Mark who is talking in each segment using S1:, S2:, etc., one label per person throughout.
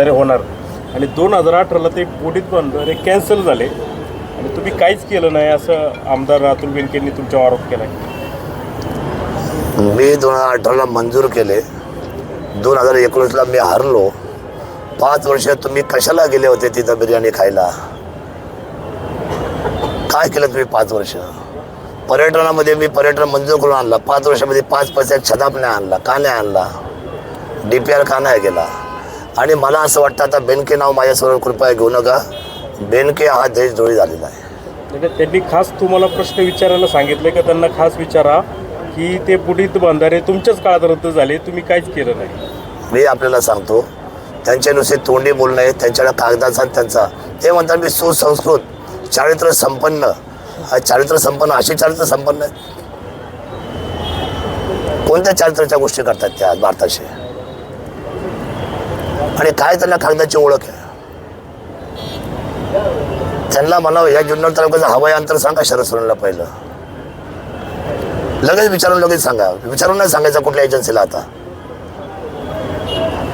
S1: आधारे होणार. आणि दोन हजार अठराला ते पुढीत बंधारे कॅन्सल झाले. आणि तुम्ही काहीच केलं नाही असं आमदार अतुल बेनकेंनी तुमच्यावर आरोप केला आहे
S2: मी दोन हजार अठराला मंजूर केले. दोन हजार एकोणीसला मी हरलो. पाच वर्ष तुम्ही कशाला गेले होते तिथं बिर्याणी खायला? काय केलं तुम्ही पाच वर्ष? पर्यटनामध्ये मी पर्यटन मंजूर करून आणला. पाच वर्षामध्ये पाच पैसे छदाप नाही आणला. का नाही आणला? डी पी आर का नाही गेला? आणि मला असं वाटतं आता बेनके नाव माझ्यासमोर कृपया घेऊ नका. बेनके हा देशद्रोही झालेला आहे.
S1: म्हणजे त्यांनी खास तुम्हाला प्रश्न विचारायला सांगितले का त्यांना खास विचारा की ते पुढीत बंधारे तुमच्याच काळात रद्द झाले तुम्ही काहीच केलं नाही.
S2: मी आपल्याला सांगतो त्यांचे नुसते तोंडी बोलणं आहे त्यांच्याकडे कागदाचा आणि त्यांचा. ते म्हणतात मी सुसंस्कृत चारित्र्य संपन्न. हा चारित्र्य संपन्न असे चारित्र्य संपन्न आहेत. कोणत्या चारित्र्याच्या गोष्टी करतात त्या भारताशी आणि काय त्यांना कागदाची ओळख आहे? त्यांना मला या जुन्नर तालुक्याचं हवाई अंतर सांगा शरद सोडला पहिलं. लगेच विचारून लगेच सांगा. विचारून नाही सांगायचं कुठल्या एजन्सीला आता.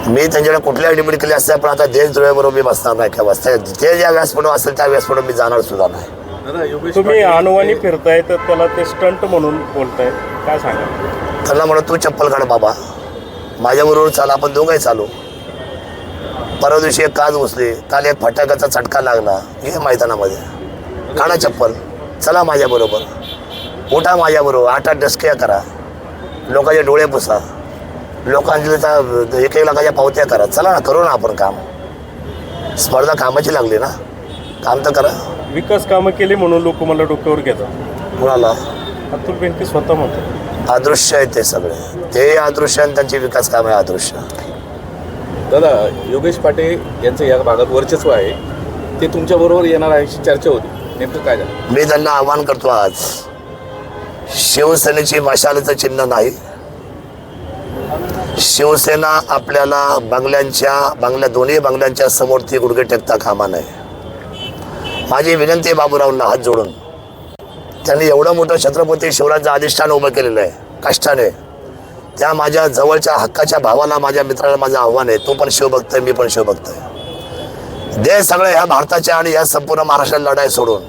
S2: मी त्यांच्याकडे कुठल्या डिमिट केली असते पण आता देशद्रोहाबरोबर मी बसणार नाही किंवा बसता ते ज्या व्यासपीठावर असेल त्या व्यासपीठावर मी जाणार सुद्धा नाही.
S1: तुम्ही अनवाणी फिरताय तर त्याला ते स्टंट म्हणून बोलताय. काय सांगा?
S2: त्यांना म्हणत तू चप्पल काढ बाबा. माझ्याबरोबर चाल आपण दोघंही चालू. परवा दिवशी एक काज घुसली. काल एक फटाक्याचा चटका लागला. हे मैदानामध्ये. काढा चप्पल. चला माझ्याबरोबर उठा माझ्याबरोबर आठ आठ डस्क्या करा. लोकांचे डोळे पुसा. लोकांच्या एक एक लाखाच्या पावत्या करा. चला ना करू ना आपण काम. स्पर्धा कामाची लागली ना. काम तर करा.
S1: विकास कामं केली म्हणून लोक मला डोक्यावर घेतात.
S2: कुणाला?
S1: अतुल बेनके स्वतः म्हणतात.
S2: अदृश्य आहे ते सगळे. ते अदृश्य आणि त्यांची विकास काम आहे अदृश्य.
S3: दादा योगेश पाटील यांचं या भागात वर्चस्व आहे. ते तुमच्याबरोबर येणार आहे अशी चर्चा होती. नेमकं काय झालं?
S2: मी त्यांना आव्हान करतो आज. शिवसेनेची मशालीचं चिन्ह नाही. शिवसेना आपल्याला बंगल्यांच्या बंगल्या दोन्ही बंगल्यांच्या समोर ती गुडघे टेकता कामा नये. माझी विनंती आहे बाबूरावांना हात जोडून. त्यांनी एवढं मोठं छत्रपती शिवराजचं अधिष्ठान उभं केलेलं आहे. कष्टाने. त्या माझ्या जवळच्या हक्काच्या भावाला माझ्या मित्राला माझं आव्हान आहे तो पण शिवभक्त आहे मी पण शिवभक्त आहे दे सगळं ह्या भारताच्या आणि ह्या संपूर्ण महाराष्ट्राला लढाई सोडून.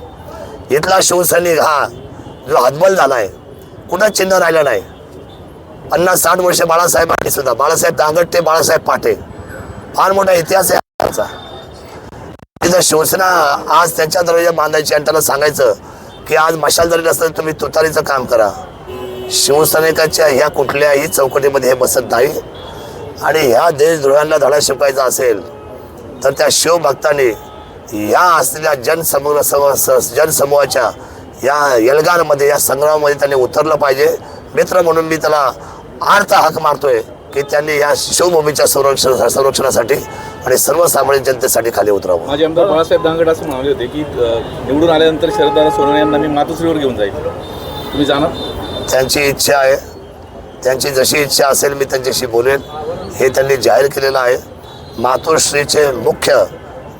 S2: इथला शिवसैनिक हा जो हतबल झाला आहे कुठं चिन्ह राहिलं नाही. पन्नास साठ वर्ष बाळासाहेब सुद्धा बाळासाहेब दांगट्टे बाळासाहेब पाटे. फार मोठा इतिहास आहे त्याचा तिथं शिवसेना आज त्यांच्या दरवाजा बांधायची आणि त्याला सांगायचं की आज मशाल जरी नसतं तुम्ही तुतारीचं काम करा. शिवसैनिकाच्या ह्या कुठल्याही चौकटीमध्ये हे बसत नाही. आणि ह्या देशद्रोह्यांना धडा शिकवायचा असेल तर त्या शिवभक्तांनी या असलेल्या जनसमूह सम जनसमूहाच्या या यलगारमध्ये या संग्रामामध्ये त्यांनी उतरलं पाहिजे. मित्र म्हणून मी त्याला आर्थ हाक मारतोय की त्यांनी या शिवभूमीच्या संरक्षण संरक्षणासाठी आणि सर्वसामान्य जनतेसाठी खाली उतरावं.
S3: माझे आमदार बाळासाहेब दांगड असं म्हणाले होते की निवडून आल्यानंतर शरददादा सोनवणे यांना मी मातोश्रीवर घेऊन जाईल. तुम्ही जाणार?
S2: त्यांची इच्छा आहे. त्यांची जशी इच्छा असेल मी त्यांच्याशी बोलेन. हे त्यांनी जाहीर केलेलं आहे. मातोश्रीचे मुख्य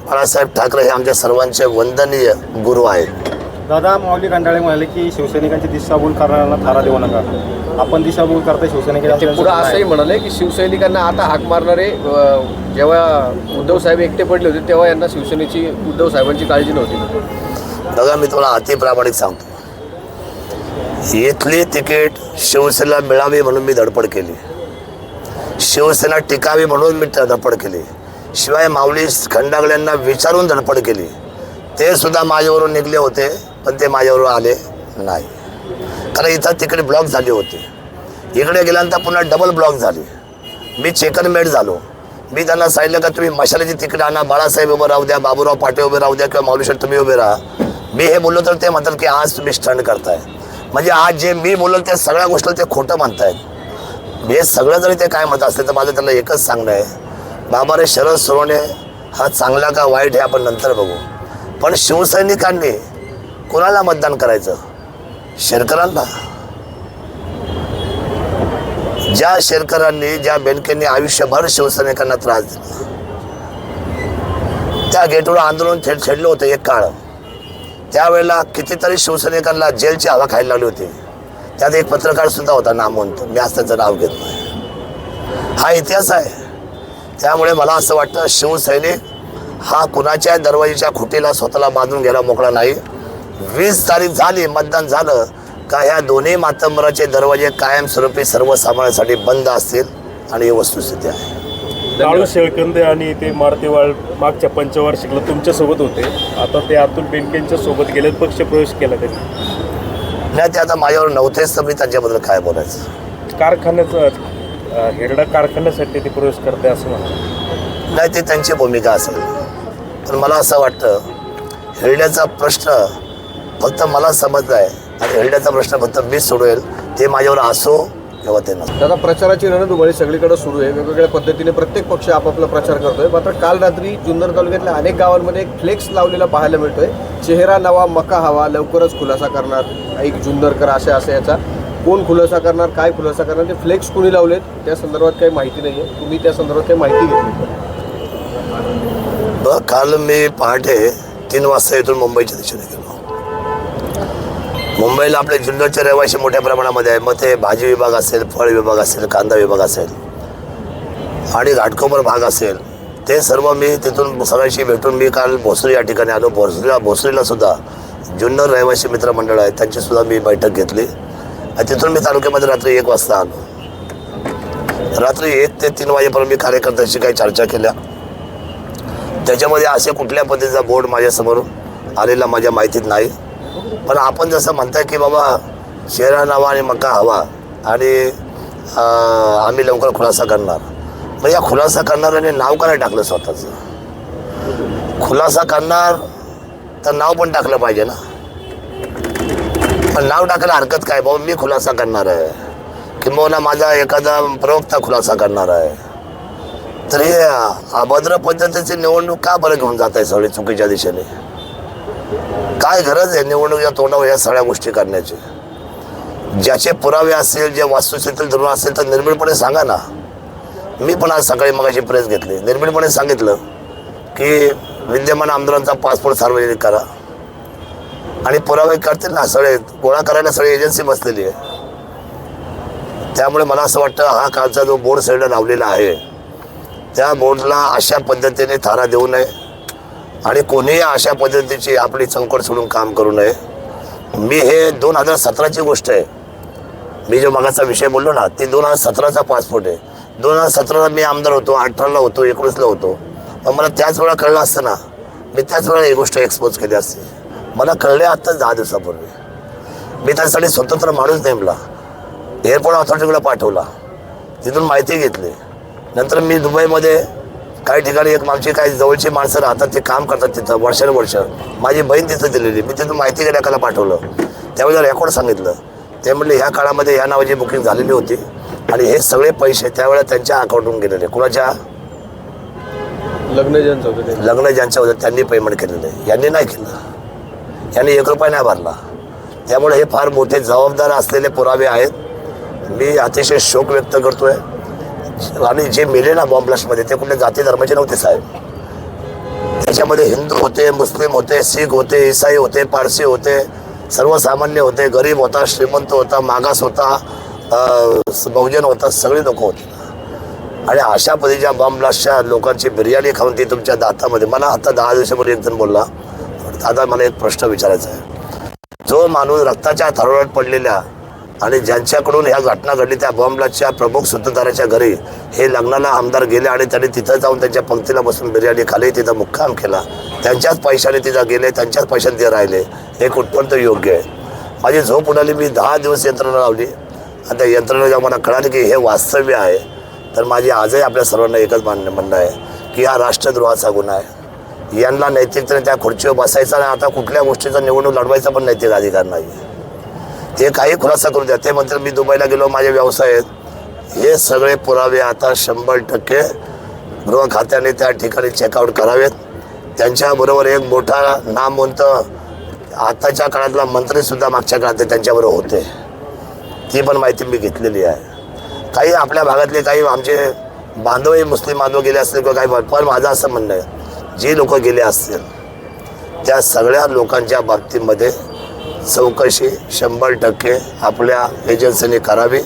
S2: बाळासाहेब ठाकरे हे आमच्या सर्वांचे वंदनीय गुरु आहेत.
S4: दादा माऊली कंटाळे म्हणाले की शिवसैनिकांची दिशाभूल करणाऱ्यांना थारा देऊ नका. आपण दिशाभूल करताय
S5: ते
S4: शिवसैनिकांच्या
S5: पुढं असंही म्हणाले की शिवसैनिकांना आता हाक मारणारे जेव्हा उद्धव साहेब एकटे पडले होते तेव्हा यांना शिवसेनेची उद्धव साहेबांची काळजी नव्हती.
S2: बघा मी तुम्हाला अति प्रामाणिक सांगतो. इथली तिकीट शिवसेनेला मिळावी म्हणून मी धडपड केली. शिवसेना टिकावी म्हणून मी धडपड केली. शिवाय माऊली खंडागळ्यांना विचारून धडपड केली. ते सुद्धा माझ्यावरून निघले होते पण ते माझ्यावरून आले नाही. कारण इथं तिकीट ब्लॉक झाली होती. इकडे गेल्यानंतर पुन्हा डबल ब्लॉक झाली. मी चेकनमेट झालो. मी त्यांना सांगितलं का तुम्ही मशालीची तिकीट आणा बाळासाहेब उभं राहू द्या बाबूराव पाटे उभे राहू द्या किंवा माऊलीशेठ तुम्ही उभे राहा. मी हे बोललो तर ते म्हणतात की आज तुम्ही स्टंट करताय. म्हणजे आज जे मी बोलल त्या सगळ्या गोष्टीला ते खोटं म्हणतायत हे सगळं जरी ते काय म्हणत असले तर माझं त्यांना एकच सांगणं आहे. बाबा रे शरद सोनवणे हा चांगला का वाईट हे आपण नंतर बघू. पण शिवसैनिकांनी कोणाला मतदान करायचं? शेरकरांना? ज्या शेरकरांनी ज्या बेनकेंनी आयुष्यभर शिवसैनिकांना त्रास दिला त्या गेटवर आंदोलन छेड छेडलं होतं एक काळ. त्यावेळेला कितीतरी शिवसैनिकांना जेलची हवा खायला लागली होती. त्यात एक पत्रकार सुद्धा होता नामवंत. मी आज त्याचं नाव घेत नाही हा इतिहास आहे. त्यामुळे मला असं वाटतं शिवसैनिक हा कुणाच्या दरवाजेच्या खुटीला स्वतःला बांधून घ्यायला मोकळा नाही. वीस तारीख झाली मतदान झालं का ह्या दोन्ही मातंबराचे दरवाजे कायमस्वरूपी सर्वसामान्यांसाठी बंद असतील आणि ही वस्तुस्थिती आहे.
S1: काळू शेळकंदे आणि ते मारुतीवाळ मागच्या पंचवार्षिकला तुमच्यासोबत होते. आता ते अतुल बेनकेंच्या सोबत गेले पक्ष प्रवेश केला त्यांनी.
S2: नाही ते आता माझ्यावर नव्हतेच तर मी त्यांच्याबद्दल काय बोलायचं?
S1: कारखान्याचं हिरडा कारखान्यासाठी ते प्रवेश करते असं म्हणतात
S2: नाही ते त्यांची भूमिका असेल. पण मला असं वाटतं हिरड्याचा प्रश्न फक्त मला समजला आहे आणि हिरड्याचा प्रश्न फक्त मीच सोडवेल. ते माझ्यावर असो किंवा ते नसो
S5: दादा प्रचाराची रणधुमाळी सगळीकडे सुरू आहे. वेगवेगळ्या पद्धतीने प्रत्येक पक्ष आपापला प्रचार करतोय. मात्र काल रात्री जुन्नर तालुक्यातल्या अनेक गावांमध्ये एक फ्लेक्स लावलेला पाहायला मिळतोय. चेहरा नवा मका हवा लवकरच खुलासा करणार एक जुन्नरकर असे असे याचा. कोण खुलासा करणार काय खुलासा करणार ते फ्लेक्स कोणी लावलेत त्या संदर्भात काही माहिती नाही आहे तुम्ही त्या संदर्भात काही माहिती घेतली
S2: काल मी पहाटे तीन वाजता इथून मुंबईच्या दिशेने गेलो. मुंबईला आपले जुन्नरचे रहिवासी मोठ्या प्रमाणामध्ये आहे मग ते भाजी विभाग असेल फळ विभाग असेल कांदा विभाग असेल आणि घाटकोपर भाग असेल ते सर्व मी तिथून सगळ्याशी भेटून मी काल भोसरी या ठिकाणी आलो. भोसरीला भोसरीला सुद्धा जुन्नर रहिवासी मित्रमंडळ आहे त्यांची सुद्धा मी बैठक घेतली. आणि तिथून मी तालुक्यामध्ये रात्री एक वाजता आलो. रात्री एक ते तीन वाजेपर्यंत मी कार्यकर्त्यांशी काही चर्चा केल्या. त्याच्यामध्ये असे कुठल्या पद्धतीचा बोर्ड माझ्यासमोर आलेला माझ्या माहितीत नाही. पण आपण जसं म्हणताय की बाबा शेरा नावा आणि मका हवा आणि आम्ही लवकर खुलासा करणार. मग या खुलासा करणाऱ्याने नाव काय टाकलं स्वतःचं? खुलासा करणार तर नाव पण टाकलं पाहिजे ना. पण नाव टाकायला हरकत काय? बाबा मी खुलासा करणार आहे. किंबहुना माझा एखादा प्रवक्ता खुलासा करणार आहे. तर हे अभद्र पद्धतीची निवडणूक का बरं घेऊन जात आहे सगळी चुकीच्या दिशेने? काय गरज आहे निवडणुकीच्या तोंडावर या सगळ्या गोष्टी करण्याची? ज्याचे पुरावे असतील जे वास्तुस्थितीतील धरून असेल तर निर्भीडपणे सांगा ना. मी पण आज सकाळी मगाशी प्रेस घेतली. निर्भीडपणे सांगितलं की विद्यमान आमदारांचा पासपोर्ट सार्वजनिक करा. आणि पुरावे करतील ना सगळे गोळा करायला सगळी एजन्सी बसलेली आहे. त्यामुळे मला असं वाटतं हा कालचा जो बोर्ड साईडला लावलेला आहे त्या बोर्डला अशा पद्धतीने थारा देऊ नये. आणि कोणीही अशा पद्धतीची आपली चौकट सोडून काम करू नये. मी हे दोन हजार सतराची गोष्ट आहे. मी जो मगाचा विषय बोललो ना ती दोन हजार सतराचा पासपोर्ट आहे. दोन हजार सतराला मी आमदार होतो अठराला होतो एकोणीसला होतो. पण मला त्याच वेळा कळलं असतं ना मी त्याच वेळा ही गोष्ट एक्सपोज केली असते. मला कळले आत्ताच दहा दिवसापूर्वी. मी त्यासाठी स्वतंत्र माणूस नेमला. एअरपोर्ट ऑथॉरिटीकडे पाठवला. तिथून माहिती घेतली. नंतर मी दुबईमध्ये काही ठिकाणी एक आमची काही जवळची माणसं राहतात ते काम करतात तिथं वर्षानुवर्ष. माझी बहीण तिथं दिलेली मी तिथून माहिती घेण्याकाला पाठवलं. त्यावेळेला रेकॉर्ड सांगितलं. ते म्हणले ह्या काळामध्ये ह्या नावाची बुकिंग झालेली होती आणि हे सगळे पैसे त्यावेळेला त्यांच्या अकाउंटून गेलेले. कुणाच्या?
S5: लग्न ज्यांचं होतं
S2: लग्न ज्यांच्या होतं त्यांनी पेमेंट केलेलं. आहे यांनी नाही केलं. यांनी एक रुपया नाही भरला. त्यामुळे हे फार मोठे जबाबदार असलेले पुरावे आहेत. मी अतिशय शोक व्यक्त करतोय. आणि जे मेले ना बॉम्ब ब्लास्टमध्ये ते कुठले जाती धर्माचे नव्हते साहेब. त्याच्यामध्ये हिंदू होते मुस्लिम होते शीख होते इसाई होते पारसी होते सर्वसामान्य होते गरीब होता श्रीमंत होता मागास होता बहुजन होता सगळे लोक होते. आणि अशा पद्धतीच्या बॉम्ब ब्लास्टच्या लोकांची बिर्याणी खाऊन ती तुमच्या दातामध्ये. मला आता दहा दिवसापूर्वी एक जण बोलला. दादा मला एक प्रश्न विचारायचा आहे. जो माणूस रक्ताच्या थरोळ्यात पडलेल्या आणि ज्यांच्याकडून ह्या घटना घडली त्या बॉम्बलाच्या प्रमुख सूत्रधाराच्या घरी हे लग्नाला आमदार गेले आणि त्यांनी तिथं जाऊन त्यांच्या पंक्तीला बसून बिर्याणी खाली तिथं मुक्काम केला. त्यांच्याच पैशाने तिथं गेले त्यांच्याच पैशाने ते राहिले. हे कुठपर्यंत योग्य आहे? माझी झोप उडाली मी दहा दिवस यंत्रणा लावली. आणि त्या यंत्रणेला मला कळालं की हे वास्तव्य आहे. तर माझी आजही आपल्या सर्वांना एकच मान्य म्हणणं आहे की हा राष्ट्रद्रोहाचा गुन्हा आहे. यांना नैतिकतेने त्या खुर्चीवर बसायचा आणि आता कुठल्या गोष्टीचा निवडणूक लढवायचा पण नैतिक अधिकार नाही ते काही खुलासा करू द्या ते म्हणतात मी दुबईला गेलो माझे व्यवसाय आहेत. हे सगळे पुरावे आता शंभर टक्के गृह खात्याने त्या ठिकाणी चेकआउट करावेत. त्यांच्याबरोबर एक मोठा नामवंत आताच्या काळातला मंत्रीसुद्धा मागच्या काळात त्यांच्याबरोबर होते. ती पण माहिती मी घेतलेली आहे. काही आपल्या भागातले काही आमचे बांधवही मुस्लिम बांधव गेले असतील किंवा काही पण माझं असं म्हणणं आहे जे लोक गेले असतील त्या सगळ्या लोकांच्या बाबतीमध्ये चौकशी शंभर टक्के आपल्या एजन्सीने करावी.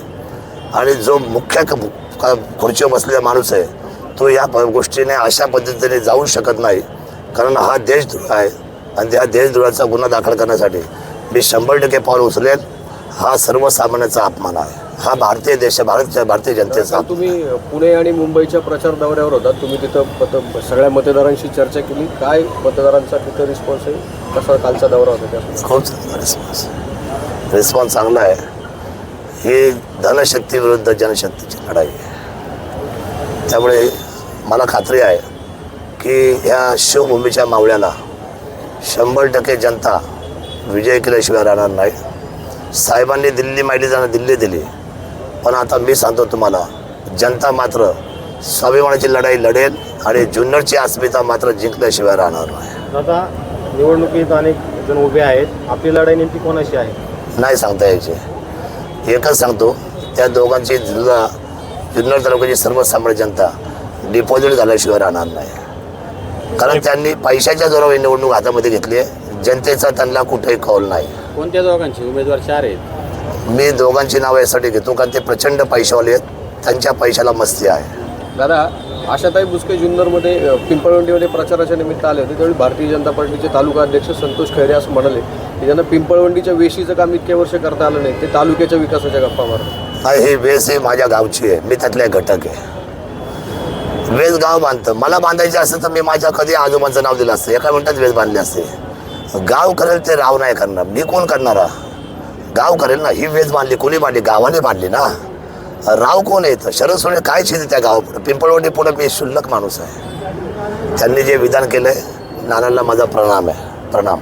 S2: आणि जो मुख्य खुर्चीवर बसलेला माणूस आहे तो या गोष्टीने अशा पद्धतीने जाऊ शकत नाही. कारण हा देशद्रोह आहे. आणि त्या देशद्रोहाचा गुन्हा दाखल करण्यासाठी मी शंभर टक्के पाऊल उचलेल हा सर्वसामान्याचा अपमान आहे. हा भारतीय देश भारत भारतीय जनतेचा.
S5: तुम्ही पुणे आणि मुंबईच्या प्रचार दौऱ्यावर होता तुम्ही तिथं सगळ्या मतदारांशी चर्चा केली. काय मतदारांचा तिथं रिस्पॉन्स आहे? कसा कालचा दौरा होता त्या
S2: खूप चांगला रिस्पॉन्स रिस्पॉन्स चांगला आहे. ही धनशक्ती विरुद्ध जनशक्तीची लढाई आहे. त्यामुळे मला खात्री आहे की ह्या शिवभूमीच्या मावळ्याला शंभर टक्के जनता विजय केल्याशिवाय राहणार नाही. साहेबांनी दिल्ली माहिती जाणं दिल्ली दिली. पण आता मी सांगतो तुम्हाला जनता मात्र स्वाभिमानाची लढाई लढेल आणि जुन्नरची अस्मिता मात्र जिंकल्याशिवाय राहणार नाही.
S4: दादा निवडणुकीत अनेक जण उभे आहेत. आपली लढाई नेमकी कोणाशी आहे?
S2: नाही सांगता यायचे. एकच सांगतो त्या दोघांची जिल्हा जुन्नर तालुक्याची सर्वसामान्य जनता डिपॉझिट झाल्याशिवाय राहणार नाही. कारण त्यांनी पैशाच्या जोरावर निवडणूक हातामध्ये घेतली आहे. जनतेचा त्यांना कुठेही कौल नाही.
S6: कोणत्या दोघांची? उमेदवार चार आहेत.
S2: मी दोघांची नावं यासाठी घेतो कारण ते प्रचंड पैशावाले आहेत. त्यांच्या पैशाला मस्ती आहे.
S5: दादा आशाताई बुचके जुन्नरमध्ये अ, पिंपळवंडीमध्ये प्रचाराच्या निमित्त आले होते. त्यावेळी भारतीय जनता पार्टीचे तालुका अध्यक्ष संतोष खैरे असं म्हणाले की त्यांना पिंपळवंडीच्या वेशीचं काम इतके वर्ष करता आलं नाही ते तालुक्याच्या विकासाच्या गप्पा मारतात.
S2: नाही ही वेस ही माझ्या गावची आहे. मी त्यातला एक घटक आहे. वेस गाव बांधतं. मला बांधायचे असतं तर मी माझ्या कधी आजोबांचं नाव दिलं असतं. एका मिनिटात वेस बांधले असते. गाव करेल ते राव नाही करणार. मी कोण करणारा? गाव करेल ना ही वेज बांधली कोणी बांधली गावाने बांधली ना. राव कोण येतं शरद सोने काय शेती त्या गाव पिंपळवंडी पुढं मी शुल्लक माणूस आहे. त्यांनी जे विधान केलंय नानांना माझा प्रणाम आहे. प्रणाम.